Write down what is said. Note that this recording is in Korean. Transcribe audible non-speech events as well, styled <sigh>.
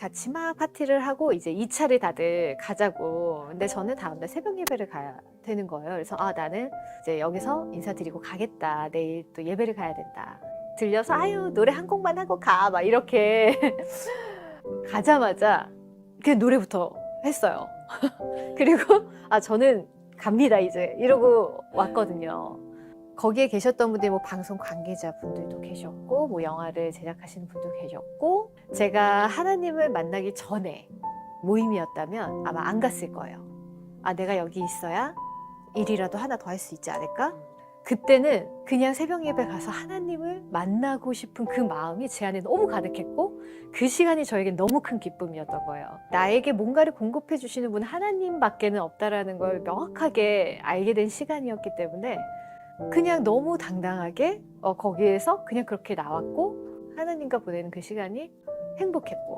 같이 막 파티를 하고 이제 2차를 다들 가자고. 근데 저는 다음날 새벽 예배를 가야 되는 거예요. 그래서 아 나는 이제 여기서 인사드리고 가겠다. 내일 또 예배를 가야 된다. 들려서 아유 노래 한 곡만 하고 가. 막 이렇게 <laughs> 가자마자 그 노래부터 했어요. <laughs> 그리고 아 저는 갑니다 이제 이러고 왔거든요. 거기에 계셨던 분들이 뭐 방송 관계자분들도 계셨고 뭐 영화를 제작하시는 분도 계셨고 제가 하나님을 만나기 전에 모임이었다면 아마 안 갔을 거예요. 아 내가 여기 있어야 일이라도 하나 더 할 수 있지 않을까? 그때는 그냥 새벽 예배 가서 하나님을 만나고 싶은 그 마음이 제 안에 너무 가득했고 그 시간이 저에게 너무 큰 기쁨이었던 거예요. 나에게 뭔가를 공급해 주시는 분 하나님밖에는 없다라는 걸 명확하게 알게 된 시간이었기 때문에 그냥 너무 당당하게 어, 거기에서 그냥 그렇게 나왔고 하나님과 보내는 그 시간이 행복했고